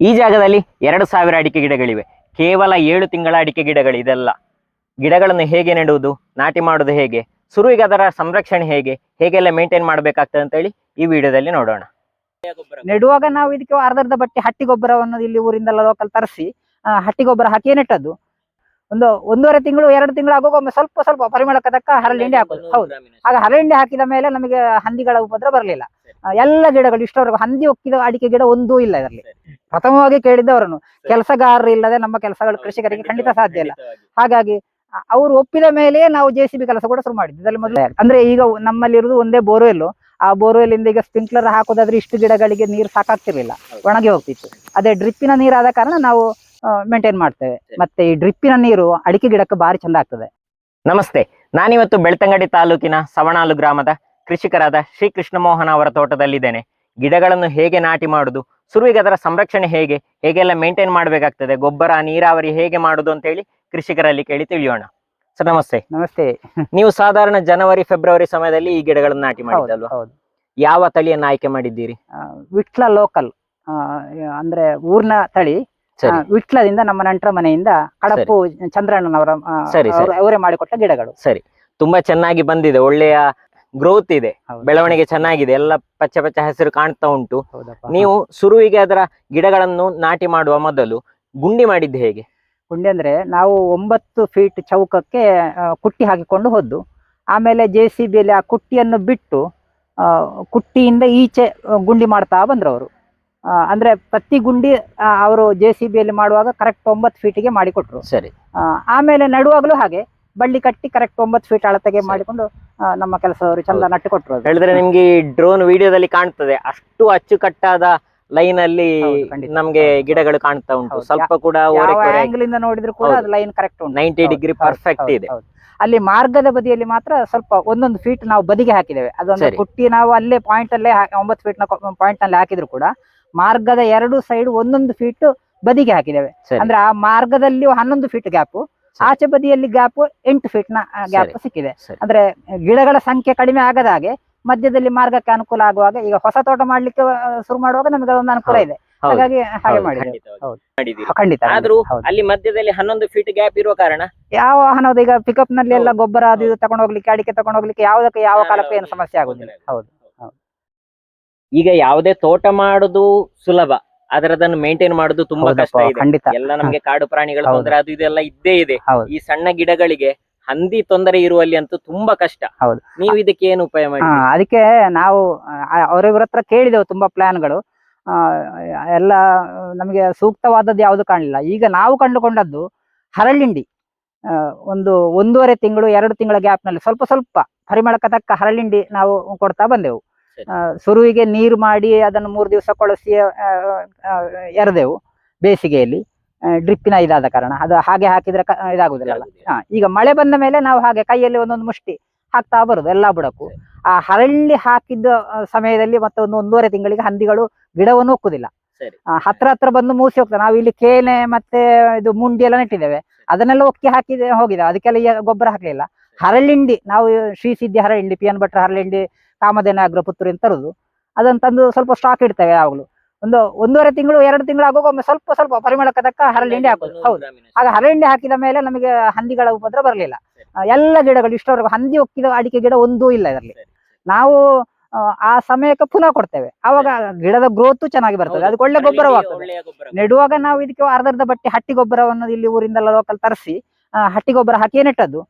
ಈ ಜಾಗದಲ್ಲಿ ಎರಡು ಸಾವಿರ ಅಡಿಕೆ ಗಿಡಗಳಿವೆ. ಕೇವಲ ಏಳು ತಿಂಗಳ ಅಡಿಕೆ ಗಿಡಗಳು ಇದೆಲ್ಲ. ಗಿಡಗಳನ್ನು ಹೇಗೆ ನೆಡುವುದು ನಾಟಿ ಮಾಡುವುದು ಹೇಗೆ ಸುರುವಿಗೆ ಅದರ ಸಂರಕ್ಷಣೆ ಹೇಗೆ ಹೇಗೆಲ್ಲ ಮೇಂಟೈನ್ ಮಾಡಬೇಕಾಗ್ತದೆ ಅಂತ ಹೇಳಿ ಈ ವಿಡಿಯೋದಲ್ಲಿ ನೋಡೋಣ. ನೆಡುವಾಗ ನಾವು ಇದಕ್ಕೆ ಅರ್ಧರ್ಧ ಬಟ್ಟೆ ಹಟ್ಟಿ ಗೊಬ್ಬರವನ್ನು ಇಲ್ಲಿ ಊರಿಂದ ಲೋಕಲ್ ತರಿಸಿ ಹಟ್ಟಿ ಗೊಬ್ಬರ ಹಾಕಿ ನೆಟ್ಟದ್ದು. ಒಂದು ಒಂದೂವರೆ ತಿಂಗಳು ಎರಡು ತಿಂಗಳು ಆಗುವಾಗ ಒಮ್ಮೆ ಸ್ವಲ್ಪ ಸ್ವಲ್ಪ ಪರಿಮಳಕ್ಕದಕ್ಕ ಹರಳೆಣ್ಣೆ ಹಾಕೋದು ಹೌದು. ಆಗ ಹರಳೆಣ್ಣೆ ಹಾಕಿದ ಮೇಲೆ ನಮಗೆ ಹಂದಿಗಳ ಉಪದ್ರ ಬರಲಿಲ್ಲ. ಎಲ್ಲ ಗಿಡಗಳು ಇಷ್ಟವರೆಗೂ ಹಂದಿ ಒಕ್ಕಿದ ಅಡಿಕೆ ಗಿಡ ಒಂದೂ ಇಲ್ಲ ಇದರಲ್ಲಿ. ಪ್ರಥಮವಾಗಿ ಕೇಳಿದ್ದವರನ್ನು. ಕೆಲಸಗಾರರು ಇಲ್ಲದೆ ನಮ್ಮ ಕೆಲಸಗಳು ಕೃಷಿಕರಿಗೆ ಖಂಡಿತ ಸಾಧ್ಯ ಇಲ್ಲ. ಹಾಗಾಗಿ ಅವರು ಒಪ್ಪಿದ ಮೇಲೆಯೇ ನಾವು ಜೆ ಸಿ ಬಿ ಕೆಲಸ ಕೂಡ ಶುರು ಮಾಡಿದ್ವಿ. ಇದರಲ್ಲಿ ಮೊದಲು ಅಂದ್ರೆ ಈಗ ನಮ್ಮಲ್ಲಿ ಇರುವುದು ಒಂದೇ ಬೋರ್ವೆಲ್. ಆ ಬೋರ್ವೆಲ್ ಇಂದ ಈಗ ಸ್ಪ್ರಿಂಕ್ಲರ್ ಹಾಕೋದಾದ್ರೆ ಇಷ್ಟು ಗಿಡಗಳಿಗೆ ನೀರು ಸಾಕಾಗ್ತಿರ್ಲಿಲ್ಲ. ಒಣಗಿ ಹೋಗ್ತಿತ್ತು. ಅದೇ ಡ್ರಿಪ್ಪಿನ ನೀರಾದ ಕಾರಣ ನಾವು ಮೇಂಟೈನ್ ಮಾಡ್ತೇವೆ. ಮತ್ತೆ ಈ ಡ್ರಿಪ್ಪಿನ ನೀರು ಅಡಿಕೆ ಗಿಡಕ್ಕೆ ಭಾರಿ ಚಂದ ಆಗ್ತದೆ. ನಮಸ್ತೆ. ನಾನಿವತ್ತು ಬೆಳ್ತಂಗಡಿ ತಾಲೂಕಿನ ಸವಣಾಲು ಗ್ರಾಮದ ಕೃಷಿಕರಾದ ಶ್ರೀ ಕೃಷ್ಣ ಮೋಹನ್ ಅವರ ತೋಟದಲ್ಲಿದ್ದೇನೆ. ಗಿಡಗಳನ್ನು ಹೇಗೆ ನಾಟಿ ಮಾಡುದು ಶುರುವಿಗೆ ಅದರ ಸಂರಕ್ಷಣೆ ಹೇಗೆ ಹೇಗೆಲ್ಲ ಮೇಂಟೈನ್ ಮಾಡಬೇಕಾಗ್ತದೆ ಗೊಬ್ಬರ ನೀರಾವರಿ ಹೇಗೆ ಮಾಡುದು ಅಂತ ಹೇಳಿ ಕೃಷಿಕರಲ್ಲಿ ಕೇಳಿ ತಿಳಿಯೋಣ. ಸರ್ ನಮಸ್ತೆ. ನಮಸ್ತೆ. ನೀವು ಸಾಧಾರಣ ಜನವರಿ ಫೆಬ್ರವರಿ ಸಮಯದಲ್ಲಿ ಈ ಗಿಡಗಳನ್ನು ನಾಟಿ ಮಾಡಿದ್ದಲ್ವಾ? ಹೌದು. ಯಾವ ತಳಿಯನ್ನು ಆಯ್ಕೆ ಮಾಡಿದ್ದೀರಿ? ವಿಟ್ಲ ಲೋಕಲ್ ಅಂದ್ರೆ ಊರ್ನ ತಳಿ ವಿಟ್ಲದಿಂದ ನಮ್ಮ ನಂಟರ ಮನೆಯಿಂದ ಕಡಪು ಚಂದ್ರಣ್ಣನವರ ಸರಿ, ಅವರೇ ಮಾಡಿಕೊಟ್ಟ ಗಿಡಗಳು. ಸರಿ. ತುಂಬಾ ಚೆನ್ನಾಗಿ ಬಂದಿದೆ ಒಳ್ಳೆಯ ಗ್ರೋತ್ ಇದೆ ಬೆಳವಣಿಗೆ ಚೆನ್ನಾಗಿದೆ ಎಲ್ಲ ಪಚ್ಚ ಪಚ್ಚ ಹಸಿರು ಕಾಣ್ತಾ ಉಂಟು. ನೀವು ಶುರುವಿಗೆ ಅದರ ಗಿಡಗಳನ್ನು ನಾಟಿ ಮಾಡುವ ಮೊದಲು ಗುಂಡಿ ಮಾಡಿದ್ದು ಹೇಗೆ? ಗುಂಡಿ ಅಂದ್ರೆ ನಾವು ಒಂಬತ್ತು ಫೀಟ್ ಚೌಕಕ್ಕೆ ಕುಟ್ಟಿ ಹಾಕಿಕೊಂಡು ಹೋದ್ದು. ಆಮೇಲೆ ಜೆ ಸಿ ಬಿಯಲ್ಲಿ ಆ ಕುಟ್ಟಿಯನ್ನು ಬಿಟ್ಟು ಕುಟ್ಟಿಯಿಂದ ಈಚೆ ಗುಂಡಿ ಮಾಡ್ತಾ ಬಂದ್ರು ಅವರು ಅಂದ್ರೆ ಪ್ರತಿ ಗುಂಡಿ ಅವರು ಜೆ ಸಿ ಬಿಯಲ್ಲಿ ಮಾಡುವಾಗ ಕರೆಕ್ಟ್ ಒಂಬತ್ತು ಫೀಟಿಗೆ ಮಾಡಿಕೊಟ್ರು. ಸರಿ. ಆಮೇಲೆ ನಡುವಾಗಲೂ ಹಾಗೆ ಬಳ್ಳಿ ಕಟ್ಟಿ ಕರೆಕ್ಟ್ ಒಂಬತ್ತು ಫೀಟ್ ಅಳತೆಗೆ ಮಾಡಿಕೊಂಡು ಆ, ನಮ್ಮ ಕೆಲಸದವರು ಚಂದ. ನಟ್ಟು ಕೊಟ್ರು ಅದು. ಹೇಳಿದ್ರೆ ನಿಮ್ಗೆ ಡ್ರೋನ್ ವಿಡಿಯೋದಲ್ಲಿ ಕಾಣ್ತದೆ ಅಷ್ಟು ಅಚ್ಚುಕಟ್ಟಾದ ಲೈನ್ ಅಲ್ಲಿ ಹೌದು, ಖಂಡಿತ. ನಮ್ಗೆ ಗಿಡಗಳು ಕಾಣ್ತಾ ಉಂಟು ಹೌದು. ಸ್ವಲ್ಪ ಕೂಡ ಓರೆ ಯಾವ ಆಂಗಲ್ ಇಂದ ನೋಡಿದ್ರು ಕೂಡ ಹೌದು. ಅದು ಲೈನ್ ಕರೆಕ್ಟ್ ಉಂಟು ನೈಂಟಿ ಹೌದು, ಡಿಗ್ರಿ ಹೌದು, ಪರ್ಫೆಕ್ಟ್ ಹೌದು, ಇದೆ ಹೌದು. ಅಲ್ಲಿ ಮಾರ್ಗದ ಬದಿಯಲ್ಲಿ ಮಾತ್ರ ಸ್ವಲ್ಪ ಒಂದೊಂದು ಫೀಟ್ ನಾವು ಬದಿಗೆ ಹಾಕಿದ್ದೇವೆ ಅದೊಂದು ಸರಿ. ಕುಟ್ಟಿ ನಾವು ಅಲ್ಲೇ ಪಾಯಿಂಟ್ ಅಲ್ಲೇ ಒಂಬತ್ತು ಫೀಟ್ನ ಪಾಯಿಂಟ್ನಲ್ಲಿ ಹಾಕಿದ್ರು ಕೂಡ ಮಾರ್ಗದ ಎರಡು ಸೈಡ್ ಒಂದೊಂದು ಫೀಟ್ ಬದಿಗೆ ಹಾಕಿದ್ದೇವೆ ಸರಿ ಅಂದ್ರೆ ಆ ಮಾರ್ಗದಲ್ಲಿ ಹನ್ನೊಂದು ಫೀಟ್ ಗ್ಯಾಪ್. ಆಚೆ ಬದಿಯಲ್ಲಿ ಗ್ಯಾಪ್ ಎಂಟು ಫೀಟ್ನ ಗ್ಯಾಪ್ ಸಿಕ್ಕಿದೆ. ಅಂದ್ರೆ ಗಿಡಗಳ ಸಂಖ್ಯೆ ಕಡಿಮೆ ಆಗದ ಹಾಗೆ ಮಧ್ಯದಲ್ಲಿ ಮಾರ್ಗಕ್ಕೆ ಅನುಕೂಲ ಆಗುವಾಗ ಈಗ ಹೊಸ ತೋಟ ಮಾಡ್ಲಿಕ್ಕೆ ಶುರು ಮಾಡುವಾಗ ನಮಗೆ ಅದೊಂದು ಅನುಕೂಲ ಇದೆ. ಹಾಗಾಗಿ ಹಾಗೆ ಮಾಡಿದೆ. ಖಂಡಿತ. ಆದ್ರೂ ಅಲ್ಲಿ ಮಧ್ಯದಲ್ಲಿ ಹನ್ನೊಂದು ಫೀಟ್ ಗ್ಯಾಪ್ ಇರುವ ಕಾರಣ? ಯಾವ ವಾಹನದ ಈಗ ಪಿಕಪ್ನಲ್ಲಿ ಎಲ್ಲ ಗೊಬ್ಬರ ಅದು ಇದು ತಗೊಂಡು ಹೋಗ್ಲಿಕ್ಕೆ ಅಡಿಕೆ ತಗೊಂಡು ಹೋಗ್ಲಿಕ್ಕೆ ಯಾವುದಕ್ಕೆ ಯಾವ ಕಾಲಕ್ಕೆ ಏನು ಸಮಸ್ಯೆ ಆಗುದಿಲ್ಲ. ಹೌದು. ಈಗ ಯಾವುದೇ ತೋಟ ಮಾಡುದು ಸುಲಭ. ಆದ್ರೆ ಅದನ್ನು ಮೇಂಟೈನ್ ಮಾಡುದು ತುಂಬಾ ಕಷ್ಟ ಇದೆ. ಖಂಡಿತ. ಎಲ್ಲ ನಮ್ಗೆ ಕಾಡು ಪ್ರಾಣಿಗಳ. ತೊಂದರೆ ಅದು ಇದೆಲ್ಲ ಇದ್ದೇ ಇದೆ. ಈ ಸಣ್ಣ ಗಿಡಗಳಿಗೆ ಹಂದಿ ತೊಂದರೆ ಇರುವಲ್ಲಿ ಅಂತೂ ತುಂಬಾ ಕಷ್ಟ. ಹೌದು. ನೀವು ಇದಕ್ಕೆ ಏನು ಉಪಾಯ ಮಾಡಿ ಅದಕ್ಕೆ ನಾವು ಅವರಿವ್ರ ಹತ್ರ ಕೇಳಿದೆವು ತುಂಬಾ ಪ್ಲಾನ್ಗಳು. ಎಲ್ಲ ನಮಗೆ ಸೂಕ್ತವಾದದ್ದು ಯಾವುದು ಕಾಣಲಿಲ್ಲ. ಈಗ ನಾವು ಕಂಡುಕೊಂಡದ್ದು ಹರಳಿಂಡಿ. ಆ, ಒಂದು ಒಂದೂವರೆ ತಿಂಗಳು ಎರಡು ತಿಂಗಳ ಗ್ಯಾಪ್ನಲ್ಲಿ ಸ್ವಲ್ಪ ಸ್ವಲ್ಪ ಪರಿಮಳಕ್ಕೆ ತಕ್ಕ ಹರಳಿಂಡಿ ನಾವು ಕೊಡ್ತಾ ಬಂದೆವು. ಶುರುವಿಗೆ ನೀರು ಮಾಡಿ ಅದನ್ನು ಮೂರು ದಿವಸ ಕೊಳಸಿ ಎರೆದೆವು ಬೇಸಿಗೆಯಲ್ಲಿ. ಡ್ರಿಪ್ಪಿನ ಇದಾದ ಕಾರಣ. ಅದು ಹಾಗೆ ಹಾಕಿದ್ರೆ ಇದಾಗುದಿಲ್ಲ ಹಾ ಈಗ ಮಳೆ ಬಂದ ಮೇಲೆ ನಾವು ಹಾಗೆ ಕೈಯಲ್ಲಿ ಒಂದೊಂದು ಮುಷ್ಟಿ ಹಾಕ್ತಾ ಬರುದು ಎಲ್ಲಾ ಬುಡಕ್ಕೂ. ಆ ಹರಳಿ ಹಾಕಿದ ಸಮಯದಲ್ಲಿ ಮತ್ತೆ ಒಂದು ಒಂದೂವರೆ ತಿಂಗಳಿಗೆ ಹಂದಿಗಳು ಗಿಡವನ್ನು ಒಕ್ಕುದಿಲ್ಲ. ಹತ್ರ ಹತ್ರ ಬಂದು ಮೂಸಿ ಹೋಗ್ತದೆ. ನಾವು ಇಲ್ಲಿ ಕೇನೆ ಮತ್ತೆ ಇದು ಮುಂಡಿ ಎಲ್ಲ ನೆಟ್ಟಿದ್ದೇವೆ. ಅದನ್ನೆಲ್ಲ ಒಕ್ಕಿ ಹಾಕಿದೆ ಹೋಗಿದೆ. ಅದಕ್ಕೆಲ್ಲ ಈಗ ಗೊಬ್ಬರ ಹಾಕ್ಲಿಲ್ಲ. ಹರಳಿಂಡಿ ನಾವು ಶ್ರೀ ಸಿದ್ಧಿ ಹರಳಿಂಡಿ ಪಿ ಎನ್ ಭಟ್ರ ಹರಳಿಂಡಿ ಕಾಮಧೇನ ಅಗ್ರ ಪುತ್ರಿ ಅಂತ ತರುದು. ಅದನ್ನು ತಂದು ಸ್ವಲ್ಪ ಸ್ಟಾಕ್ ಇಡ್ತೇವೆ ಯಾವಾಗಲೂ. ಒಂದು ಒಂದೂವರೆ ತಿಂಗಳು ಎರಡು ತಿಂಗಳು ಆಗುವಾಗ ಒಮ್ಮೆ ಸ್ವಲ್ಪ ಸ್ವಲ್ಪ ಪರಿಮಳಕ್ಕೆ ತಕ್ಕ ಹರಳೆಣ್ಣೆ ಹಾಕೋದು ಹೌದು. ಆಗ ಹರಳೆಣ್ಣೆ ಹಾಕಿದ ಮೇಲೆ ನಮಗೆ ಹಂದಿಗಳ ಉಪದ್ರ ಬರಲಿಲ್ಲ. ಎಲ್ಲ ಗಿಡಗಳು ಇಷ್ಟವರೆಗೂ ಹಂದಿ ಒಕ್ಕಿದ ಅಡಿಕೆ ಗಿಡ ಒಂದೂ ಇಲ್ಲ ಇದರಲ್ಲಿ. ನಾವು ಆ, ಸಮಯಕ್ಕೆ ಪುನಃ ಕೊಡ್ತೇವೆ. ಅವಾಗ ಗಿಡದ ಗ್ರೋತ್ ಚೆನ್ನಾಗಿ ಬರ್ತದೆ. ಅದಕ್ಕೆ ಒಳ್ಳೆ ಗೊಬ್ಬರವಾಗ್ತದೆ. ನೆಡುವಾಗ ನಾವು ಇದಕ್ಕೆ ಅರ್ಧರ್ಧ ಬಟ್ಟೆ ಹಟ್ಟಿ ಗೊಬ್ಬರವನ್ನು ಇಲ್ಲಿ ಊರಿಂದೆಲ್ಲ ಲೋಕಲ್ ತರಿಸಿ ಹಟ್ಟಿ ಗೊಬ್ಬರ ಹಾಕಿ ನೆಟ್ಟದ್ದು.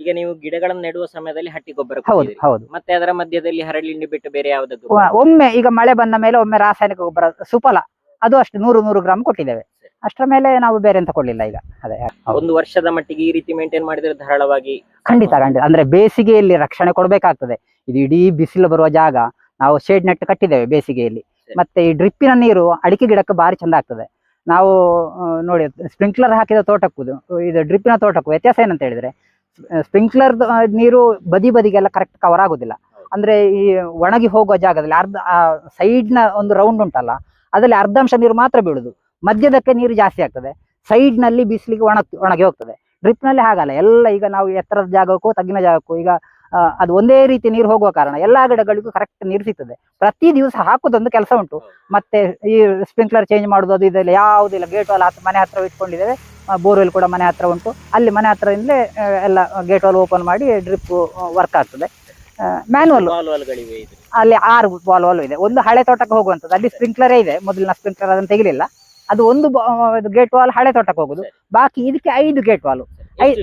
ಈಗ ನೀವು ಗಿಡಗಳನ್ನು ನೆಡುವ ಸಮಯದಲ್ಲಿ ಹಟ್ಟಿ ಗೊಬ್ಬರ ಹೌದು ಕೊಟ್ಟಿದ್ದೀರಿ. ಹೌದು. ಮತ್ತೆ ಅದರ ಮಧ್ಯದಲ್ಲಿ ಹರಳಿಂಡಿ ಬಿಟ್ಟು ಬೇರೆ ಯಾವ್ದು ಒಮ್ಮೆ ಈಗ ಮಳೆ ಬಂದ ಮೇಲೆ ಒಮ್ಮೆ ರಾಸಾಯನಿಕ ಗೊಬ್ಬರ ಸುಫಲ ಅದು ಅಷ್ಟು ನೂರು ನೂರು ಗ್ರಾಮ್ ಕೊಟ್ಟಿದ್ದೇವೆ. ಅಷ್ಟರ ಮೇಲೆ ನಾವು ಬೇರೆ ಎಂತ ಕೊಡ್ಲಿಲ್ಲ ಈಗ. ಅದೇ ಹೌದು. ಒಂದು ವರ್ಷದ ಮಟ್ಟಿಗೆ ಈ ರೀತಿ ಮೇಂಟೈನ್ ಮಾಡಿದ್ರೆ ಧಾರಾಳವಾಗಿ ಖಂಡಿತ ಖಂಡಿತ. ಅಂದ್ರೆ ಬೇಸಿಗೆಯಲ್ಲಿ ರಕ್ಷಣೆ ಕೊಡಬೇಕಾಗ್ತದೆ. ಇದು ಇಡೀ ಬಿಸಿಲು ಬರುವ ಜಾಗ ನಾವು ಶೇಡ್ ನೆಟ್ ಕಟ್ಟಿದ್ದೇವೆ ಬೇಸಿಗೆಯಲ್ಲಿ. ಮತ್ತೆ ಈ ಡ್ರಿಪ್ಪಿನ ನೀರು ಅಡಿಕೆ ಗಿಡಕ್ಕೆ ಬಾರಿ ಚಂದ ಆಗ್ತದೆ. ನಾವು ಆ, ನೋಡಿ ಸ್ಪ್ರಿಂಕ್ಲರ್ ಹಾಕಿದ ತೋಟಕ್ಕೂ ಇದು ಡ್ರಿಪ್ಪಿನ ತೋಟಕ್ಕೂ ವ್ಯತ್ಯಾಸ ಏನಂತ ಹೇಳಿದ್ರೆ ಸ್ಪ್ರಿಂಕ್ಲರ್ ನೀರು ಬದಿ ಬದಿಗೆಲ್ಲ ಕರೆಕ್ಟ್ ಕವರ್ ಆಗುದಿಲ್ಲ. ಅಂದ್ರೆ ಈ ಒಣಗಿ ಹೋಗುವ ಜಾಗದಲ್ಲಿ ಅರ್ಧ ಸೈಡ್ನ ನ ಒಂದು ರೌಂಡ್ ಉಂಟಲ್ಲ ಅದರಲ್ಲಿ ಅರ್ಧಾಂಶ ನೀರು ಮಾತ್ರ ಬೀಳುದು. ಮಧ್ಯದಕ್ಕೆ ನೀರು ಜಾಸ್ತಿ ಆಗ್ತದೆ ಸೈಡ್ನಲ್ಲಿ ಬಿಸಿಲಿಗೆ ಒಣ ಒಣಗಿ ಹೋಗ್ತದೆ. ಡ್ರಿಪ್ನಲ್ಲಿ ಹಾಗಲ್ಲ ಎಲ್ಲ ಈಗ ನಾವು ಎತ್ತರದ ಜಾಗಕ್ಕೂ ತಗ್ಗಿನ ಜಾಗಕ್ಕೂ ಈಗ ಅದು ಒಂದೇ ರೀತಿ ನೀರು ಹೋಗುವ ಕಾರಣ ಎಲ್ಲಾ ಗಿಡಗಳಿಗೂ ಕರೆಕ್ಟ್ ನೀರು ಸಿಗ್ತದೆ. ಪ್ರತಿ ದಿವಸ ಹಾಕುದೊಂದು ಕೆಲಸ ಉಂಟು. ಮತ್ತೆ ಈ ಸ್ಪ್ರಿಂಕ್ಲರ್ ಚೇಂಜ್ ಮಾಡುದು ಅದು ಇದೆಲ್ಲ ಯಾವುದಿಲ್ಲ ಗೇಟ್ ಅಲ್ಲಿ ಹತ್ರ ಮನೆ ಹತ್ರ ಇಟ್ಕೊಂಡಿದ್ದೇವೆ. ಬೋರ್ವೆಲ್ ಕೂಡ ಮನೆ ಹತ್ರ ಉಂಟು. ಅಲ್ಲಿ ಮನೆ ಹತ್ರದಿಂದಲೇ ಎಲ್ಲ ಗೇಟ್ ವಾಲ್ ಓಪನ್ ಮಾಡಿ ಡ್ರಿಪ್ ವರ್ಕ್ ಆಗ್ತದೆ. ಮ್ಯಾನುವಲ್ ಅಲ್ಲಿ ಆರು ಬಾಲ್ ವಾಲ್ ಇದೆ. ಒಂದು ಹಳೆ ತೋಟಕ್ಕೆ ಹೋಗುವಂಥದ್ದು. ಅಲ್ಲಿ ಸ್ಪ್ರಿಂಕ್ಲರೇ ಇದೆ. ಮೊದಲಿನ ಸ್ಪ್ರಿಂಕ್ಲರ್ ಅದನ್ನು ತೆಗಿಲಿಲ್ಲ. ಅದು ಒಂದು ಗೇಟ್ ವಾಲ್ ಹಳೆ ತೋಟಕ್ಕೆ ಹೋಗುದು. ಬಾಕಿ ಇದಕ್ಕೆ ಐದು ಗೇಟ್ ವಾಲ್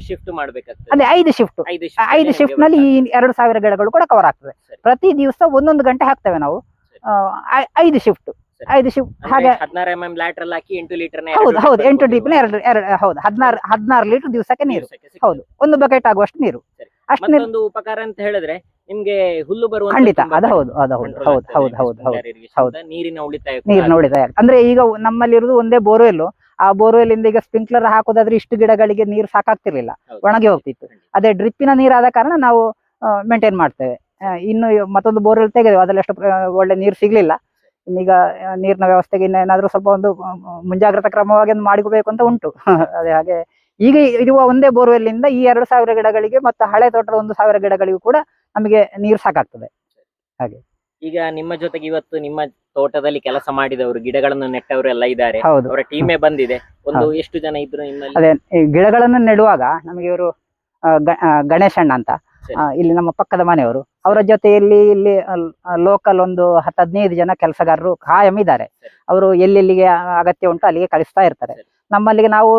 ಶಿಫ್ಟ್ ಮಾಡ್ಬೇಕಾಗ್ತದೆ? ಅದೇ ಐದು ಶಿಫ್ಟ್ ಐದು ಶಿಫ್ಟ್ನಲ್ಲಿ ಈ ಎರಡು ಸಾವಿರ ಗಿಡಗಳು ಕೂಡ ಕವರ್ ಆಗ್ತದೆ. ಪ್ರತಿ ದಿವಸ ಒಂದೊಂದು ಗಂಟೆ ಹಾಕ್ತೇವೆ ನಾವು. ಐದು ಶಿಫ್ಟ್. ಐದು ಶಿಪ್ ಹಾಗೆ ಹದಿನಾರು ಎಂ ಎಂ ಲ್ಯಾಟ್ರಲ್ ಹಾಕಿ ಎಂಟು ಲೀಟರ್ ಹೌದು ಹೌದು ಎಂಟು ಡಿಪ್ ಎರಡು ಎರಡು ಹೌದು ಹದಿನಾರು ಹದಿನಾರು ಲೀಟರ್ ದಿವಸಕ್ಕೆ ನೀರು. ಹೌದು ಒಂದು ಬಕೆಟ್ ಆಗುವಷ್ಟು ನೀರು. ಅಷ್ಟು ನೀರು. ಉಪಕಾರ ಅಂತ ಹೇಳಿದ್ರೆ ನಿಮ್ಗೆ ಹುಲ್ಲು ಬರುವ ಖಂಡಿತ ಅದು ಹೌದು ಅದು ಹೌದು ಹೌದು ಹೌದು ಹೌದು ಹೌದು ಹೌದು. ನೀರಿನ ಉಳಿತಾಯ ನೀರಿನ ಉಳಿತಾಯ ಅಂದ್ರೆ ಈಗ ನಮ್ಮಲ್ಲಿರುವುದು ಒಂದೇ ಬೋರ್ವೆಲ್ ಆ ಬೋರ್ವೆಲ್ ಇಂದ ಈಗ ಸ್ಪ್ರಿಂಕ್ಲರ್ ಹಾಕೋದಾದ್ರೆ ಇಷ್ಟು ಗಿಡಗಳಿಗೆ ನೀರು ಸಾಕಾಗ್ತಿರ್ಲಿಲ್ಲ. ಒಣಗಿ ಹೋಗ್ತಿತ್ತು. ಅದೇ ಡ್ರಿಪ್ಪಿನ ನೀರಾದ ಕಾರಣ ನಾವು ಮೇಂಟೈನ್ ಮಾಡ್ತೇವೆ. ಇನ್ನು ಮತ್ತೊಂದು ಬೋರ್ವೆಲ್ ತೆಗೆದೇವೆ. ಅದ್ರಲ್ಲಿ ಅಷ್ಟು ಒಳ್ಳೆ ನೀರು ಸಿಗ್ಲಿಲ್ಲ. ಇನ್ನೀಗ ನೀರಿನ ವ್ಯವಸ್ಥೆಗೆ ಇನ್ನೇನಾದ್ರೂ ಸ್ವಲ್ಪ ಒಂದು ಮುಂಜಾಗ್ರತಾ ಕ್ರಮವಾಗಿ ಒಂದು ಮಾಡಿಕೋಬೇಕು ಅಂತ ಉಂಟು. ಅದೇ ಹಾಗೆ ಈಗ ಇರುವ ಒಂದೇ ಬೋರ್ವೆಲ್ ಇಂದ ಈ ಎರಡು ಸಾವಿರ ಗಿಡಗಳಿಗೆ ಮತ್ತು ಹಳೆ ತೋಟದ ಒಂದು ಸಾವಿರ ಗಿಡಗಳಿಗೂ ಕೂಡ ನಮಗೆ ನೀರು ಸಾಕಾಗ್ತದೆ. ಹಾಗೆ. ಈಗ ನಿಮ್ಮ ಜೊತೆಗೆ ಇವತ್ತು ನಿಮ್ಮ ತೋಟದಲ್ಲಿ ಕೆಲಸ ಮಾಡಿದವರು ಗಿಡಗಳನ್ನು ನೆಟ್ಟವರು ಎಲ್ಲ ಇದ್ದಾರೆ. ಹೌದು. ಅವರ ಟೀಮೇ ಬಂದಿದೆ. ಒಂದು ಎಷ್ಟು ಜನ ಇದ್ರು ಅದೇ ಗಿಡಗಳನ್ನು ನೆಡುವಾಗ ನಮಗೆ ಇವರು ಗಣೇಶಣ್ಣ ಅಂತ. ಇಲ್ಲಿ ನಮ್ಮ ಪಕ್ಕದ ಮನೆಯವರು. ಅವರ ಜೊತೆಯಲ್ಲಿ ಇಲ್ಲಿ ಲೋಕಲ್ ಒಂದು ಹತ್ತು ಹದಿನೈದು ಜನ ಕೆಲಸಗಾರರು ಕಾಯಂ ಇದ್ದಾರೆ. ಅವರು ಎಲ್ಲೆಲ್ಲಿಗೆ ಅಗತ್ಯ ಉಂಟು ಅಲ್ಲಿಗೆ ಕಳಿಸ್ತಾ ಇರ್ತಾರೆ. ನಮ್ಮಲ್ಲಿಗೆ ನಾವು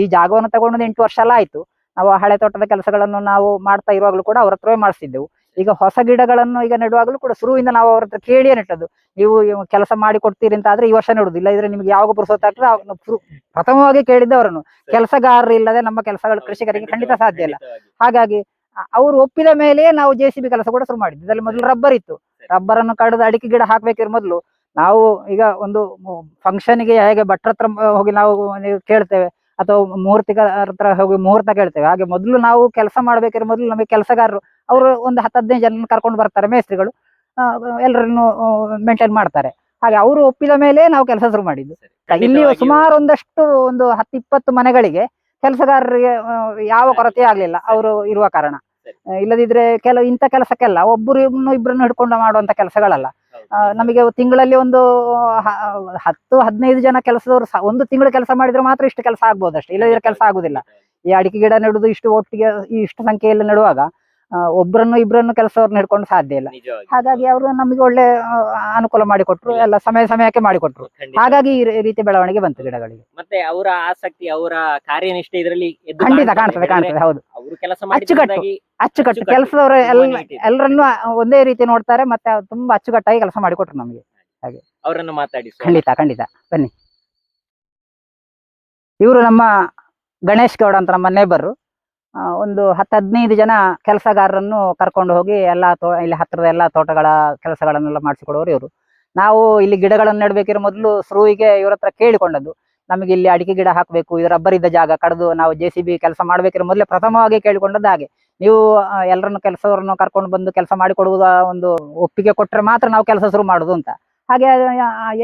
ಈ ಜಾಗವನ್ನು ತಗೊಂಡು ಎಂಟು ವರ್ಷ ಎಲ್ಲ ಆಯ್ತು. ನಾವು ಹಳೆ ತೋಟದ ಕೆಲಸಗಳನ್ನು ನಾವು ಮಾಡ್ತಾ ಇರುವಾಗಲೂ ಕೂಡ ಅವ್ರ ಹತ್ರವೇ ಮಾಡಿಸಿದ್ದೆವು ಈಗ ಹೊಸ ಗಿಡಗಳನ್ನು ಈಗ ನೆಡುವಾಗಲೂ ಕೂಡ ಶುರುವಿಂದ ನಾವು ಅವ್ರ ಹತ್ರ ಕೇಳಿಯೇ ನೆಟ್ಟದ್ದು. ನೀವು ಕೆಲಸ ಮಾಡಿ ಕೊಡ್ತೀರಿ ಅಂತ ಆದ್ರೆ ಈ ವರ್ಷ ನೆಡುದು. ಇಲ್ಲ ಇದ್ರೆ ನಿಮ್ಗೆ ಯಾವಾಗ ನಾವು ಪ್ರಥಮವಾಗಿ ಕೇಳಿದ್ದವರನ್ನು. ಕೆಲಸಗಾರರು ಇಲ್ಲದೆ ನಮ್ಮ ಕೆಲಸಗಳು ಕೃಷಿಕರಿಗೆ ಖಂಡಿತ ಸಾಧ್ಯ ಇಲ್ಲ. ಹಾಗಾಗಿ ಅವ್ರು ಒಪ್ಪಿದ ಮೇಲೆ ನಾವು ಜೆ ಸಿ ಬಿ ಕೆಲಸ ಕೂಡ ಶುರು ಮಾಡಿದ್ವಿ. ಇದರಲ್ಲಿ ಮೊದಲು ರಬ್ಬರ್ ಇತ್ತು. ರಬ್ಬರ್ ಅನ್ನು ಕಡಿದು ಅಡಿಕೆ ಗಿಡ ಹಾಕ್ಬೇಕಿದ್ರೆ ಮೊದಲು ನಾವು ಈಗ ಒಂದು ಫಂಕ್ಷನ್ಗೆ ಹೇಗೆ ಭಟ್ರ ಹತ್ರ ಹೋಗಿ ನಾವು ಕೇಳ್ತೇವೆ ಅಥವಾ ಮುಹೂರ್ತಿಗಳ ಹತ್ರ ಹೋಗಿ ಮುಹೂರ್ತ ಕೇಳ್ತೇವೆ. ಹಾಗೆ ಮೊದಲು ನಾವು ಕೆಲಸ ಮಾಡ್ಬೇಕಾದ್ರೆ ಮೊದಲು ನಮಗೆ ಕೆಲಸಗಾರರು ಅವರು ಒಂದು ಹತ್ತು ಹದಿನೈದು ಜನ ಕರ್ಕೊಂಡು ಬರ್ತಾರೆ ಮೇಸ್ತ್ರಿಗಳು. ಎಲ್ಲರನ್ನು ಮೇಂಟೈನ್ ಮಾಡ್ತಾರೆ. ಹಾಗೆ ಅವರು ಒಪ್ಪಿದ ಮೇಲೆ ನಾವು ಕೆಲಸ ಶುರು ಮಾಡಿದ್ದು. ಇಲ್ಲಿ ಸುಮಾರು ಒಂದಷ್ಟು ಒಂದು ಹತ್ತು ಇಪ್ಪತ್ತು ಮನೆಗಳಿಗೆ ಕೆಲಸಗಾರರಿಗೆ ಯಾವ ಕೊರತೆ ಆಗ್ಲಿಲ್ಲ. ಅವರು ಇರುವ ಕಾರಣ. ಇಲ್ಲದಿದ್ರೆ ಕೆಲವು ಇಂಥ ಕೆಲಸಕ್ಕೆಲ್ಲ ಒಬ್ಬರು ಇಬ್ಬರನ್ನು ಹಿಡ್ಕೊಂಡು ಮಾಡುವಂತ ಕೆಲಸಗಳಲ್ಲ. ನಮಗೆ ತಿಂಗಳಲ್ಲಿ ಒಂದು ಹತ್ತು ಹದಿನೈದು ಜನ ಕೆಲಸದವರು ಒಂದು ತಿಂಗಳು ಕೆಲಸ ಮಾಡಿದ್ರೆ ಮಾತ್ರ ಇಷ್ಟು ಕೆಲಸ ಆಗ್ಬೋದು ಅಷ್ಟೇ ಇಲ್ಲದಿದ್ರೆ ಕೆಲಸ ಆಗುದಿಲ್ಲ. ಈ ಅಡಿಕೆ ಗಿಡ ನೆಡುದು ಇಷ್ಟು ಒಟ್ಟಿಗೆ ಈ ಇಷ್ಟು ಸಂಖ್ಯೆಯಲ್ಲಿ ನೆಡುವಾಗ ಒಬ್ರನ್ನು ಇಬ್ಬರನ್ನು ಕೆಲಸವ್ರನ್ನ ಹಿಡ್ಕೊಂಡು ಸಾಧ್ಯ ಇಲ್ಲ. ಹಾಗಾಗಿ ಅವರು ನಮಗೆ ಒಳ್ಳೆ ಅನುಕೂಲ ಮಾಡಿಕೊಟ್ರು ಎಲ್ಲ ಸಮಯ ಸಮಯಕ್ಕೆ ಮಾಡಿಕೊಟ್ರು. ಹಾಗಾಗಿ ಈ ರೀತಿ ಬೆಳವಣಿಗೆ ಬಂತು ಗಿಡಗಳಿಗೆ. ಮತ್ತೆ ಅವರ ಆಸಕ್ತಿ ಅವರ ಕಾರ್ಯನಿಷ್ಠೆ ಇದರಲ್ಲಿ ಖಂಡಿತ ಕಾಣ್ತದೆ. ಕಾಣ್ತದೆ ಹೌದು. ಅಚ್ಚುಕಟ್ಟು. ಅಚ್ಚುಕಟ್ಟು. ಕೆಲಸದವರು ಎಲ್ಲ ಎಲ್ಲರನ್ನು ಒಂದೇ ರೀತಿ ನೋಡ್ತಾರೆ ಮತ್ತೆ ಅವ್ರು ತುಂಬಾ ಅಚ್ಚುಕಟ್ಟಾಗಿ ಕೆಲಸ ಮಾಡಿಕೊಟ್ರು ನಮಗೆ. ಹಾಗೆ. ಅವರನ್ನು ಮಾತಾಡಿ ಖಂಡಿತ ಖಂಡಿತ. ಬನ್ನಿ. ಇವರು ನಮ್ಮ ಗಣೇಶ್ ಗೌಡ ಅಂತ ನಮ್ಮ ನೇಬರು ಒಂದು ಹತ್ತು ಹದಿನೈದು ಜನ ಕೆಲಸಗಾರರನ್ನು ಕರ್ಕೊಂಡು ಹೋಗಿ ಎಲ್ಲ ತೋ ಇಲ್ಲಿ ಹತ್ತಿರದ ಎಲ್ಲಾ ತೋಟಗಳ ಕೆಲಸಗಳನ್ನೆಲ್ಲ ಮಾಡಿಸಿಕೊಡೋರು ಇವರು. ನಾವು ಇಲ್ಲಿ ಗಿಡಗಳನ್ನು ನೆಡಬೇಕಿರೋ ಮೊದಲು ಶುರುವಿಗೆ ಇವ್ರ ಹತ್ರ ಕೇಳಿಕೊಂಡದ್ದು. ನಮಗೆ ಇಲ್ಲಿ ಅಡಿಕೆ ಗಿಡ ಹಾಕಬೇಕು ಇದು ರಬ್ಬರ್ ಇದ್ದ ಜಾಗ ಕಡಿದು ನಾವು ಜೆ ಸಿ ಬಿ ಕೆಲಸ ಮಾಡಬೇಕಿರೋ ಮೊದಲೇ ಪ್ರಥಮವಾಗಿ ಕೇಳಿಕೊಂಡದ್ದು ಹಾಗೆ. ನೀವು ಎಲ್ಲರನ್ನು ಕೆಲಸವರನ್ನು ಕರ್ಕೊಂಡು ಬಂದು ಕೆಲಸ ಮಾಡಿಕೊಡುವುದ ಒಂದು ಒಪ್ಪಿಗೆ ಕೊಟ್ಟರೆ ಮಾತ್ರ ನಾವು ಕೆಲಸ ಶುರು ಮಾಡೋದು ಅಂತ. ಹಾಗೆ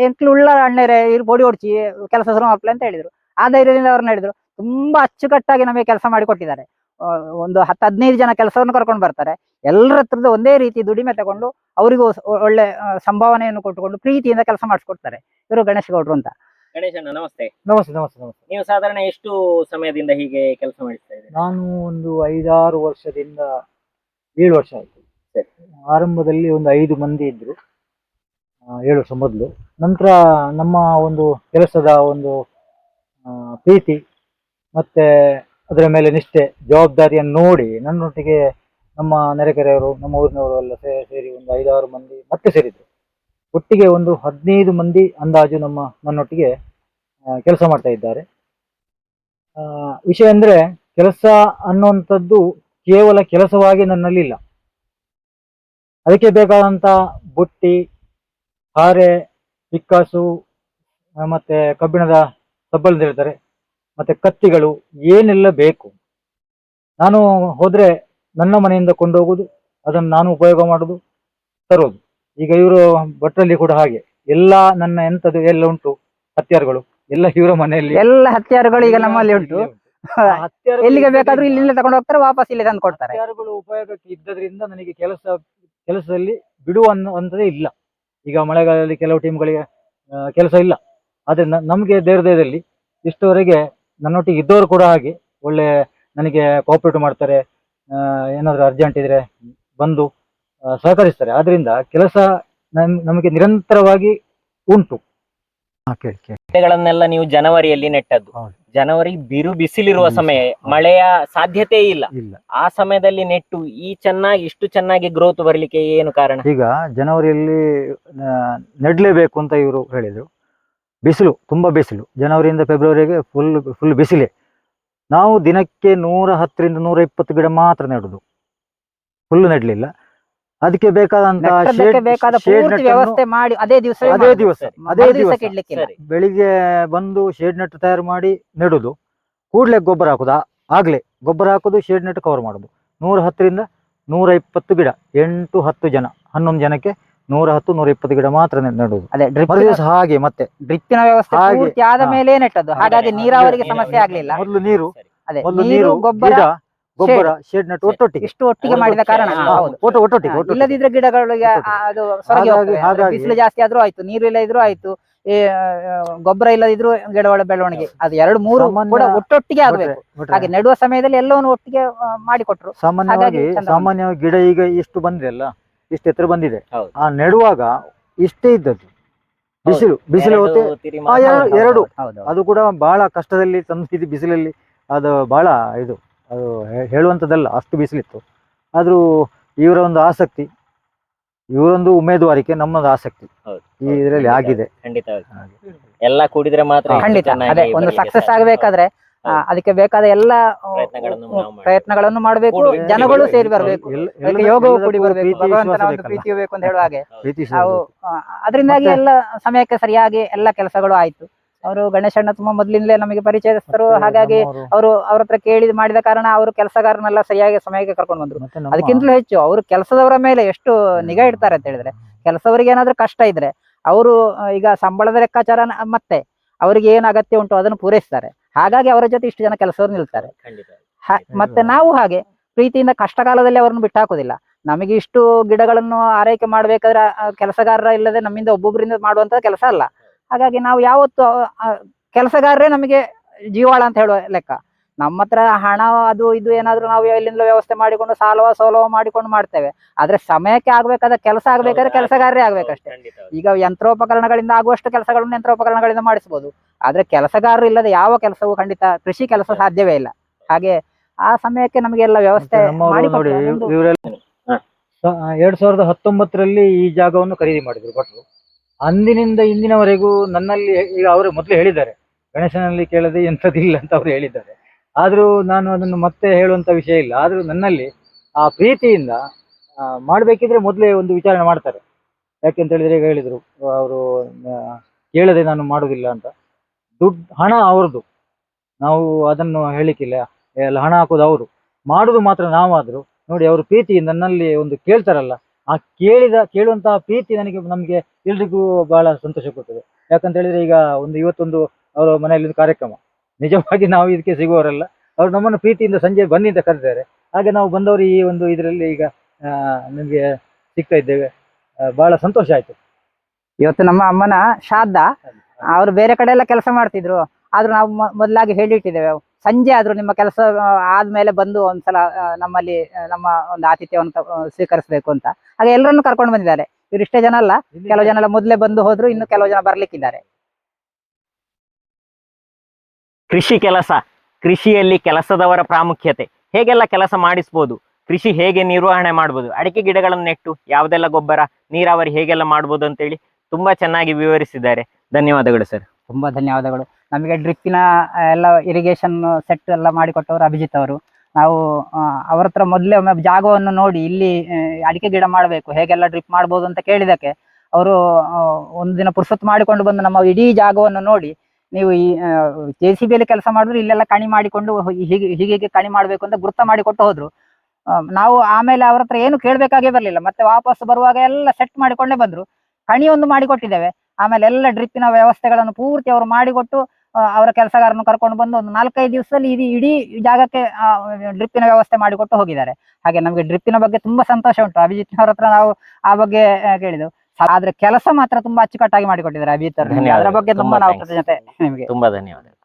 ಎಂಟ್ಲು ಉಳ್ಳ ಅಣ್ಣರೇ ಇವ್ರು ಬೋಡಿ ಹೊಡ್ಚಿ ಕೆಲಸ ಶುರು ಮಾಡ್ಲಿ ಅಂತ ಹೇಳಿದರು. ಆ ಧೈರ್ಯದಿಂದ ಅವ್ರನ್ನ ಹೇಳಿದರು. ತುಂಬಾ ಅಚ್ಚುಕಟ್ಟಾಗಿ ನಮಗೆ ಕೆಲಸ ಮಾಡಿ ಕೊಟ್ಟಿದ್ದಾರೆ. ಆ, ಒಂದು ಹತ್ತು ಹದಿನೈದು ಜನ ಕೆಲಸವನ್ನು ಕರ್ಕೊಂಡು ಬರ್ತಾರೆ. ಎಲ್ಲರ ಹತ್ರದ ಒಂದೇ ರೀತಿ ದುಡಿಮೆ ತಗೊಂಡು ಅವರಿಗೂ ಒಳ್ಳೆ ಸಂಭಾವನೆಯನ್ನು ಕೊಟ್ಟುಕೊಂಡು ಪ್ರೀತಿಯಿಂದ ಕೆಲಸ ಮಾಡಿಸ್ಕೊಡ್ತಾರೆ. ಇವರು ಗಣೇಶ್ ಗೌಡ್ರು ಅಂತ. ಗಣೇಶಣ್ಣ ನಮಸ್ತೆ. ನಮಸ್ತೆ ನಮಸ್ತೆ ನಮಸ್ತೆ. ನೀವು ಸಾಧಾರಣ ಎಷ್ಟು ಸಮಯದಿಂದ ಹೀಗೆ ಕೆಲಸ ಮಾಡಿಸ್ತಾ ಇದ್ದೀರಿ? ನಾನು ಒಂದು ಐದಾರು ವರ್ಷದಿಂದ ಏಳು ವರ್ಷ ಆಯಿತು. ಸರಿ. ಆರಂಭದಲ್ಲಿ ಒಂದು ಐದು ಮಂದಿ ಇದ್ರು. ಆ, ಏಳು ವರ್ಷ ಮೊದಲು. ನಂತರ ನಮ್ಮ ಒಂದು ಕೆಲಸದ ಒಂದು ಪ್ರೀತಿ ಮತ್ತೆ ಅದರ ಮೇಲೆ ನಿಷ್ಠೆ, ಜವಾಬ್ದಾರಿಯನ್ನು ನೋಡಿ ನನ್ನೊಟ್ಟಿಗೆ ನಮ್ಮ ನೆರೆಕೆರೆಯವರು, ನಮ್ಮ ಊರಿನವರು ಎಲ್ಲ ಸೇರಿ ಒಂದು ಐದಾರು ಮಂದಿ ಮತ್ತೆ ಸೇರಿದ್ರು. ಒಟ್ಟಿಗೆ ಒಂದು ಹದಿನೈದು ಮಂದಿ ಅಂದಾಜು ನಮ್ಮ, ನನ್ನೊಟ್ಟಿಗೆ ಕೆಲಸ ಮಾಡ್ತಾ ಇದ್ದಾರೆ. ವಿಷಯ ಅಂದರೆ ಕೆಲಸ ಅನ್ನುವಂಥದ್ದು ಕೇವಲ ಕೆಲಸವಾಗಿ ನನ್ನಲ್ಲಿ ಇಲ್ಲ. ಅದಕ್ಕೆ ಬೇಕಾದಂತ ಬುಟ್ಟಿ, ಹಾರೆ, ಪಿಕ್ಕಾಸು ಮತ್ತೆ ಕಬ್ಬಿಣದ ಸಬ್ಬಲ್ದಿರ್ತಾರೆ ಮತ್ತೆ ಕತ್ತಿಗಳು ಏನೆಲ್ಲ ಬೇಕು ನಾನು ಹೋದ್ರೆ ನನ್ನ ಮನೆಯಿಂದ ಕೊಂಡೋಗುದು ಅದನ್ನು ನಾನು ಉಪಯೋಗ ಮಾಡುದು ತರೋದು. ಈಗ ಇವರು ಭಟ್ರಲ್ಲಿ ಕೂಡ ಹಾಗೆ. ಎಲ್ಲ ನನ್ನ ಎಂತದ್ದು ಎಲ್ಲ ಉಂಟು ಹತ್ಯಾರಗಳು ಎಲ್ಲ ಇವರ ಮನೆಯಲ್ಲಿ. ಎಲ್ಲ ಹತ್ಯಾರಗಳು ಈಗ ನಮ್ಮಲ್ಲಿ ಉಂಟು. ಎಲ್ಲಿಗೆ ಬೇಕಾದ್ರೂ ಇಲ್ಲಿಂದ ತಗೊಂಡು ಹೋಗ್ತಾರೆ ವಾಪಸ್ ಇಲ್ಲಿ ತಂದು ಕೊಡ್ತಾರೆ. ಹತ್ಯಾರಗಳು ಉಪಯೋಗಕ್ಕೆ ಇದ್ದದ್ರಿಂದ ನನಗೆ ಕೆಲಸ ಕೆಲಸದಲ್ಲಿ ಬಿಡುವ ಅಂತದೇ ಇಲ್ಲ. ಈಗ ಮಳೆಗಾಲದಲ್ಲಿ ಕೆಲವು ಟೀಮ್ಗಳಿಗೆ ಕೆಲಸ ಇಲ್ಲ. ಆದ್ರೆ ನಮ್ಗೆ ದೇವ್ರದಲ್ಲಿ ಇಷ್ಟವರೆಗೆ ನನ್ನೊಟ್ಟಿಗೆ ಇದ್ದವರು ಕೂಡ ಹಾಗೆ. ಒಳ್ಳೆ ನನಗೆ ಕೋಆಪರೇಟ್ ಮಾಡ್ತಾರೆ. ಏನಾದರೂ ಏನಾದ್ರು ಅರ್ಜೆಂಟ್ ಇದ್ರೆ ಬಂದು ಸಹಕರಿಸ್ತಾರೆ. ಆದ್ರಿಂದ ಕೆಲಸ ನಮ್ ನಮಗೆ ನಿರಂತರವಾಗಿ ಉಂಟು. ಬೆಳೆಗಳನ್ನೆಲ್ಲ ನೀವು ಜನವರಿಯಲ್ಲಿ ನೆಟ್ಟದ್ದು. ಜನವರಿ ಬಿರು ಬಿಸಿಲಿರುವ ಸಮಯ ಮಳೆಯ ಸಾಧ್ಯತೆ ಇಲ್ಲ. ಆ ಸಮಯದಲ್ಲಿ ನೆಟ್ಟು ಈ ಚೆನ್ನಾಗಿ ಇಷ್ಟು ಚೆನ್ನಾಗಿ ಗ್ರೋತ್ ಬರ್ಲಿಕ್ಕೆ ಏನು ಕಾರಣ? ಈಗ ಜನವರಿಯಲ್ಲಿ ಆ, ನೆಡ್ಲೇಬೇಕು ಅಂತ ಇವರು ಹೇಳಿದರು. ಬಿಸಿಲು ತುಂಬ ಬಿಸಿಲು. ಜನವರಿಯಿಂದ ಫೆಬ್ರವರಿಗೆ ಫುಲ್ ಫುಲ್ ಬಿಸಿಲೇ. ನಾವು ದಿನಕ್ಕೆ ನೂರ ಹತ್ತರಿಂದ ನೂರ ಇಪ್ಪತ್ತು ಗಿಡ ಮಾತ್ರ ನೆಡುದು. ಫುಲ್ ನೆಡ್ಲಿಲ್ಲ. ಅದಕ್ಕೆ ಬೇಕಾದಂತ ವ್ಯವಸ್ಥೆ ಮಾಡಿ ಅದೇ ದಿವಸ ಅದೇ ದಿವಸ ಅದೇ ದಿವಸ ದಿವಸಕ್ಕೆ ಬೆಳಿಗ್ಗೆ ಬಂದು ಶೇಡ್ ನೆಟ್ ತಯಾರು ಮಾಡಿ ನೆಡುದು. ಕೂಡ್ಲೇ ಗೊಬ್ಬರ ಹಾಕುದು. ಆಗ್ಲೇ ಗೊಬ್ಬರ ಹಾಕುದು ಶೇಡ್ ನೆಟ್ ಕವರ್ ಮಾಡುದು. ನೂರ ಹತ್ತರಿಂದ ನೂರ ಇಪ್ಪತ್ತು ಗಿಡ ಎಂಟು ಹತ್ತು ಜನ ಹನ್ನೊಂದು ಜನಕ್ಕೆ ನೂರ ಹತ್ತು ನೂರ ಇಪ್ಪತ್ತು ಗಿಡ ಮಾತ್ರ ನೆ- ನೆಡುದು. ಅದೇ ಡ್ರಿಪ್ ಮರು ದಿವಸ ಹಾಗೆ ಮತ್ತೆ. ಡ್ರಿಪ್ಪಿನ ವ್ಯವಸ್ಥೆ ಹಾಗೆ, ಪೂರ್ತಿ ಆದ ಹಾ. ಮೇಲೆ ನೆಟ್ಟದ್ದು. ಹಾಗಾಗಿ ನೀರಾವರಿಗೆ ಸಮಸ್ಯೆ ಆಗ್ಲಿಲ್ಲ. ಮೊದಲು ನೀರು. ಅದೇ ಮೊದಲು ನೀರು ಗೊಬ್ಬರ ಗಿಡ ಗೊಬ್ಬರ ಶೇಡ್ ನೆಟ್ಟು ಒಟ್ಟೊಟ್ಟಿಗೆ. ಇಷ್ಟು ಒಟ್ಟಿಗೆ ಮಾಡಿದ ಕಾರಣ ಹಾ, ಹೌದು. ಒಟ್ಟು ಒಟ್ಟೊಟ್ಟಿಗೆ ಹಾ, ಒಟ್ಟೊಟ್ಟಿಗೆ. ಇಲ್ಲದಿದ್ರೆ ಗಿಡಗಳಿಗೆ ಆ, ಅದು ಸೊರಗಿ ಹಾಗಾಗಿ- ಹೋಗ್ತವೆ. ಅಂದ್ರೆ ಹಾಗಾಗಿ- ಬಿಸಿಲು ಜಾಸ್ತಿ ಆದ್ರೂ ಆಯ್ತು ನೀರು ಇಲ್ಲದಿದ್ರು ಆಯ್ತು ಈ ಆ, ಗೊಬ್ಬರ ಇಲ್ಲದಿದ್ರು ಗಿಡಗಳ ಬೆಳವಣಿಗೆ. ಅದು ಎರಡು ಮೂರು ಸಾಮಾನ್ಯ- ಕೂಡ ಒಟ್ಟೊಟ್ಟಿಗೆ ಆಗ್ಬೇಕು. ಹಾಗೆ ನೆಡುವ ಸಮಯದಲ್ಲಿ ಎಲ್ಲವನ್ನು ಒಟ್ಟಿಗೆ ಆ, ಮಾಡಿಕೊಟ್ರು. ಸಾಮಾನ್ಯವಾಗಿ ಹಾಗಾಗಿ ಚಂದ. ಸಾಮಾನ್ಯವಾಗಿ ಗಿಡ ಈಗ ಇಷ್ಟು ಬಂದ್ರೆ ಅಲ್ಲ? ಇಷ್ಟು ಎತ್ತರ ಬಂದಿದೆ ಹೌದು. ಆ ನೆಡುವಾಗ ಇಷ್ಟೇ ಇದ್ದದ್ದು ಬಿಸಿಲು ಬಿಸಿಲು ಎರಡು ಹೊತ್ತೆ ತಿರಿ ಆ, ಮಾತ್ರ ಎರಡು- ಎರಡು. ಹೌದು ಅದು ಕೂಡ ಬಹಳ ಕಷ್ಟದಲ್ಲಿ ತಂದಿದ್ದು ಬಿಸಿಲಲ್ಲಿ ಅದು ಬಹಳ ಇದು ಅದು ಹೇ- ಹೇಳುವಂಥದ್ದಲ್ಲ ಅಷ್ಟು ಬಿಸಿಲಿತ್ತು ಆದರೂ ಇವರ ಒಂದು ಆಸಕ್ತಿ ಇವರೊಂದು ಉಮೇದುವಾರಿಕೆ ನಮ್ಮದು ಆಸಕ್ತಿ ಹೌದು. ಈ ಇದರಲ್ಲಿ ಆಗಿದೆ ಖಂಡಿತ ಹಾಗೆ. ಎಲ್ಲ ಕೂಡಿದ್ರೆ ಮಾತ್ರ ಖಂಡಿತ ಚೆನ್ನಾಗಿ ಅದೇ ಒಂದು ಸಕ್ಸೆಸ್ ಸಕ್ಸಸ್ ಸಾಧ್ಯ. ಆಗ್ಬೇಕಾದ್ರೆ. ಅದಕ್ಕೆ ಬೇಕಾದ ಎಲ್ಲ ಪ್ರಯತ್ನಗಳನ್ನು ಮಾಡ್ಬೇಕು. ಪ್ರಯತ್ನಗಳನ್ನು ಮಾಡಬೇಕು ಜನಗಳು ಸೇರಿ ಬರಬೇಕು. ಯೋಗವು ಕೂಡಿ ಬರಬೇಕು. ಭಗವಂತನ ಒಂದು. ಪ್ರೀತಿಯು ಬೇಕು ಅಂತ ಹೇಳುವ ಹಾಗೆ. ನಾವು ಆ, ಅದರಿಂದಾಗಿ ಎಲ್ಲ ಸಮಯಕ್ಕೆ ಸರಿಯಾಗಿ ಎಲ್ಲ ಕೆಲಸಗಳು ಆಯ್ತು. ಅವರು ಗಣೇಶಣ್ಣ ತುಂಬಾ ಮೊದಲಿಂದಲೇ ನಮಗೆ ಪರಿಚಯಸ್ಥರು. ಹಾಗಾಗಿ ಅವರು ಅವ್ರ ಹತ್ರ ಕೇಳಿ ಮಾಡಿದ ಕಾರಣ ಅವರು ಕೆಲಸಗಾರನೆಲ್ಲ ಸರಿಯಾಗಿ ಸಮಯಕ್ಕೆ ಕರ್ಕೊಂಡು ಬಂದ್ರು. ಅದಕ್ಕಿಂತಲೂ ಹೆಚ್ಚು ಅವರು ಕೆಲಸದವರ ಮೇಲೆ ಎಷ್ಟು ನಿಗಾ ಇಡ್ತಾರೆ ಅಂತ ಹೇಳಿದ್ರೆ ಕೆಲಸವರಿಗೆ ಏನಾದ್ರೂ ಕಷ್ಟ ಇದ್ರೆ ಅವರು ಈಗ ಸಂಬಳದ ಲೆಕ್ಕಾಚಾರ ಮತ್ತೆ ಅವರಿಗೆ ಏನ್ ಅಗತ್ಯ ಉಂಟು ಅದನ್ನು ಪೂರೈಸ್ತಾರೆ. ಹಾಗಾಗಿ ಅವರ ಜೊತೆ ಇಷ್ಟು ಜನ ಕೆಲಸವರು ನಿಲ್ತಾರೆ. ಮತ್ತೆ ನಾವು ಹಾಗೆ ಪ್ರೀತಿಯಿಂದ ಕಷ್ಟ ಕಾಲದಲ್ಲಿ ಅವರನ್ನು ಬಿಟ್ಟಾಕೋದಿಲ್ಲ. ನಮಗೆ ಇಷ್ಟು ಗಿಡಗಳನ್ನು ಆರೈಕೆ ಮಾಡ್ಬೇಕಾದ್ರೆ ಕೆಲಸಗಾರರ ಇಲ್ಲದೆ ನಮ್ಮಿಂದ ಒಬ್ಬೊಬ್ಬರಿಂದ ಮಾಡುವಂತ ಕೆಲಸ ಅಲ್ಲ. ಹಾಗಾಗಿ ನಾವು ಯಾವತ್ತು ಕೆಲಸಗಾರರೇ ನಮಗೆ ಜೀವಾಳ ಅಂತ ಹೇಳುವ ಲೆಕ್ಕ. ನಮ್ಮ ಹತ್ರ ಹಣ ಅದು ಇದು ಏನಾದ್ರು ನಾವು ಎಲ್ಲಿಂದ ವ್ಯವಸ್ಥೆ ಮಾಡಿಕೊಂಡು ಸಾಲವ ಸೋಲವ ಮಾಡಿಕೊಂಡು ಮಾಡ್ತೇವೆ. ಆದ್ರೆ ಸಮಯಕ್ಕೆ ಆಗ್ಬೇಕಾದ ಕೆಲಸ ಆಗ್ಬೇಕಾದ್ರೆ ಕೆಲಸಗಾರರೇ ಆಗ್ಬೇಕಷ್ಟೇ. ಈಗ ಯಂತ್ರೋಪಕರಣಗಳಿಂದ ಆಗುವಷ್ಟು ಕೆಲಸಗಳನ್ನು ಯಂತ್ರೋಪಕರಣಗಳಿಂದ ಮಾಡಿಸಬಹುದು ಆದ್ರೆ ಕೆಲಸಗಾರರು ಇಲ್ಲದೆ ಯಾವ ಕೆಲಸವೂ ಖಂಡಿತ ಕೃಷಿ ಕೆಲಸ ಸಾಧ್ಯವೇ ಇಲ್ಲ. ಹಾಗೆ ಆ ಸಮಯಕ್ಕೆ ವ್ಯವಸ್ಥೆ ಕೊಟ್ರು. ಇವರೆಲ್ಲ ಹಾ. ಎರಡ್ ಸಾವಿರದ ಹತ್ತೊಂಬತ್ತರಲ್ಲಿ ಈ ಜಾಗವನ್ನು ಖರೀದಿ ಮಾಡಿದ್ರು ಭಟ್ರು. ಅಂದಿನಿಂದ ಇಂದಿನವರೆಗೂ ನನ್ನಲ್ಲಿ ಈಗ ಅವರು ಮೊದಲು ಹೇಳಿದ್ದಾರೆ. ಗಣೇಶನಲ್ಲಿ ಕೇಳದೆ ಎಂಥದ್ದಿಲ್ಲ ಅಂತ ಅವ್ರು ಹೇಳಿದ್ದಾರೆ. ಆದ್ರೂ ನಾನು ಅದನ್ನು ಮತ್ತೆ ಹೇಳುವಂತ ವಿಷಯ ಇಲ್ಲ. ಆದ್ರೂ ನನ್ನಲ್ಲಿ ಆ ಪ್ರೀತಿಯಿಂದ ಮಾಡಬೇಕಿದ್ರೆ ಮೊದಲೇ ಒಂದು ವಿಚಾರಣೆ ಮಾಡ್ತಾರೆ. ಯಾಕೆಂತ ಹೇಳಿದ್ರೆ ಈಗ ಹೇಳಿದ್ರು, ಅವರು ಕೇಳದೆ ನಾನು ಮಾಡುದಿಲ್ಲ ಅಂತ. ದುಡ್ಡು ಹಣ ಅವ್ರದ್ದು. ನಾವು ಅದನ್ನು ಹೇಳಿಕ್ಕಿಲ್ಲ. ಎಲ್ಲ ಹಣ ಹಾಕೋದು ಅವರು. ಮಾಡುದು ಮಾತ್ರ ನಾವಾದ್ರು. ನೋಡಿ, ಅವರು ಪ್ರೀತಿ ನನ್ನಲ್ಲಿ ಒಂದು ಕೇಳ್ತಾರಲ್ಲ, ಆ ಕೇಳಿದ, ಕೇಳುವಂತಹ ಪ್ರೀತಿ ನನಗೆ, ನಮಗೆ ಎಲ್ರಿಗೂ ಬಹಳ ಸಂತೋಷ ಕೊಡ್ತದೆ. ಯಾಕಂತ ಹೇಳಿದ್ರೆ ಈಗ ಒಂದು ಇವತ್ತೊಂದು ಅವರ ಮನೆಯಲ್ಲಿ ಒಂದು ಕಾರ್ಯಕ್ರಮ. ನಿಜವಾಗಿ ನಾವು ಇದಕ್ಕೆ ಸಿಗುವವರಲ್ಲ. ಅವ್ರು ನಮ್ಮನ್ನು ಪ್ರೀತಿಯಿಂದ ಸಂಜೆ ಬನ್ನಿ ಅಂತ ಕರೆದಿದ್ದಾರೆ. ಹಾಗೆ ನಾವು ಬಂದವರು ಈ ಒಂದು ಇದರಲ್ಲಿ ಈಗ ನಿಮಗೆ ಸಿಗ್ತಾ ಇದ್ದೇವೆ. ಬಹಳ ಸಂತೋಷ ಆಯ್ತು. ಇವತ್ತು ನಮ್ಮ ಅಮ್ಮನ ಶ್ರಾದ್ದ ಅವರು ಬೇರೆ ಕಡೆ ಎಲ್ಲ ಕೆಲಸ ಮಾಡ್ತಿದ್ರು. ಆದ್ರೂ ನಾವು ಮೊದಲಾಗಿ ಹೇಳಿಟ್ಟಿದ್ದೇವೆ. ಸಂಜೆ ಆದ್ರೂ ನಿಮ್ಮ ಕೆಲಸ ಆದ್ಮೇಲೆ ಬಂದು ಒಂದ್ಸಲ ನಮ್ಮಲ್ಲಿ ನಮ್ಮ ಒಂದು ಆತಿಥ್ಯವನ್ನು ಸ್ವೀಕರಿಸಬೇಕು ಸ್ವೀಕರಿಸ್ಬೇಕು ಅಂತ. ಹಾಗೆ ಎಲ್ಲರನ್ನು ಕರ್ಕೊಂಡು ಬಂದಿದ್ದಾರೆ. ಇವ್ರು ಇಷ್ಟೇ ಜನ ಅಲ್ಲ. ಕೆಲವು ಜನ ಎಲ್ಲ ಮೊದ್ಲೇ ಬಂದು ಹೋದ್ರು ಇನ್ನು ಕೆಲವು ಜನ ಬರ್ಲಿಕ್ಕಿದ್ದಾರೆ. ಕೃಷಿ ಕೆಲಸ, ಕೃಷಿಯಲ್ಲಿ ಕೆಲಸದವರ ಪ್ರಾಮುಖ್ಯತೆ. ಹೇಗೆಲ್ಲ ಕೆಲಸ ಮಾಡಿಸ್ಬೋದು? ಕೃಷಿ ಹೇಗೆ ನಿರ್ವಹಣೆ ಮಾಡ್ಬೋದು? ಅಡಿಕೆ ಗಿಡಗಳನ್ನು ನೆಟ್ಟು, ಯಾವುದೆಲ್ಲ ಗೊಬ್ಬರ, ನೀರಾವರಿ ಹೇಗೆಲ್ಲ ಮಾಡ್ಬೋದು ಅಂತೇಳಿ ತುಂಬ ಚೆನ್ನಾಗಿ ವಿವರಿಸಿದ್ದಾರೆ. ಧನ್ಯವಾದಗಳು ಸರ್. ತುಂಬಾ ಧನ್ಯವಾದಗಳು. ನಮಗೆ ಡ್ರಿಪ್ಪಿನ ಎಲ್ಲ ಇರಿಗೇಷನ್ ಸೆಟ್ ಎಲ್ಲ ಮಾಡಿಕೊಟ್ಟವರು ಅಭಿಜಿತ್ ಅವರು. ನಾವು ಅವ್ರ ಹತ್ರ ಮೊದಲೇ ಒಮ್ಮೆ ಜಾಗವನ್ನು ನೋಡಿ, ಇಲ್ಲಿ ಅಡಿಕೆ ಗಿಡ ಮಾಡಬೇಕು, ಹೇಗೆಲ್ಲ ಡ್ರಿಪ್ ಮಾಡ್ಬೋದು ಅಂತ ಕೇಳಿದಕ್ಕೆ ಅವರು ಒಂದು ದಿನ ಪುರ್ಸೊತ್ತು ಮಾಡಿಕೊಂಡು ಬಂದು ನಮ್ಮ ಇಡೀ ಜಾಗವನ್ನು ನೋಡಿ ನೀವು ಈ ಜೆ ಸಿ ಬಿಯಲ್ಲಿ ಕೆಲಸ ಮಾಡಿದ್ರು ಇಲ್ಲೆಲ್ಲ ಕಣಿ ಮಾಡಿಕೊಂಡು ಹೀಗೆ ಹೀಗೆ ಕಣಿ ಮಾಡಬೇಕು ಅಂತ ಗುರುತ ಮಾಡಿಕೊಟ್ಟು ಹೋದ್ರು. ನಾವು ಆಮೇಲೆ ಅವ್ರ ಹತ್ರ ಏನು ಕೇಳಬೇಕಾಗೇ ಬರಲಿಲ್ಲ. ಮತ್ತೆ ವಾಪಸ್ ಬರುವಾಗ ಎಲ್ಲ ಸೆಟ್ ಮಾಡಿಕೊಂಡೇ ಬಂದ್ರು. ಕಣಿ ಒಂದು ಮಾಡಿಕೊಟ್ಟಿದ್ದೇವೆ ಆಮೇಲೆ ಎಲ್ಲ ಡ್ರಿಪ್ಪಿನ ವ್ಯವಸ್ಥೆಗಳನ್ನು ಪೂರ್ತಿ ಅವರು ಮಾಡಿಕೊಟ್ಟು ಅವರ ಕೆಲಸಗಾರನ್ನು ಕರ್ಕೊಂಡು ಬಂದು ಒಂದು ನಾಲ್ಕೈದು ದಿವಸದಲ್ಲಿ ಇದು ಇಡೀ ಜಾಗಕ್ಕೆ ಡ್ರಿಪ್ಪಿನ ವ್ಯವಸ್ಥೆ ಮಾಡಿಕೊಟ್ಟು ಹೋಗಿದ್ದಾರೆ. ಹಾಗೆ ನಮಗೆ ಡ್ರಿಪ್ಪಿನ ಬಗ್ಗೆ ತುಂಬಾ ಸಂತೋಷ ಉಂಟು. ಅಭಿಜಿತ್ ಅವ್ರ ಹತ್ರ ನಾವು ಆ ಬಗ್ಗೆ ಆ, ಕೇಳಿದ್ದು ಆದ್ರೆ ಕೆಲಸ ಮಾತ್ರ ತುಂಬಾ ಅಚ್ಚುಕಟ್ಟಾಗಿ ಮಾಡಿಕೊಟ್ಟಿದ್ದಾರೆ ಅಭಿಜಿತ್ ಅವರು ಅದರ ಬಗ್ಗೆ ತುಂಬಾ ನಾವು ಕೃತಜ್ಞತೆ ನಿಮಗೆ. ತುಂಬಾ ಧನ್ಯವಾದಗಳು.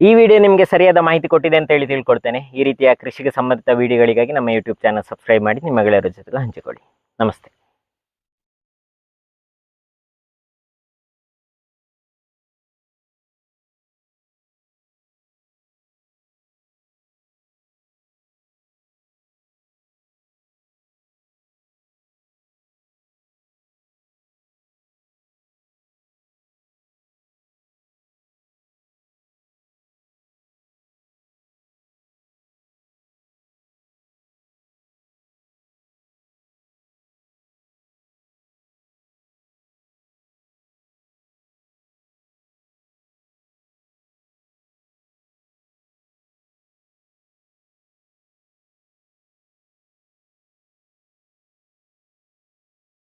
ಈ ವಿಡಿಯೋ ನಿಮಗೆ ಸರಿಯಾದ ಮಾಹಿತಿ ಕೊಟ್ಟಿದೆ ಅಂತ ಹೇಳಿ ತಿಳ್ಕೊಡ್ತೇನೆ ಈ ರೀತಿಯ ಕೃಷಿಗೆ ಸಂಬಂಧಿತ ವಿಡಿಯೋಗಳಿಗಾಗಿ ನಮ್ಮ ಯೂಟ್ಯೂಬ್ ಚಾನಲ್ ಸಬ್ಸ್ಕ್ರೈಬ್ ಮಾಡಿ ನಿಮ್ಮ ಗೆಳೆಯರ ಜೊತೆಗೆ ಹಂಚಿಕೊಳ್ಳಿ. ನಮಸ್ತೆ.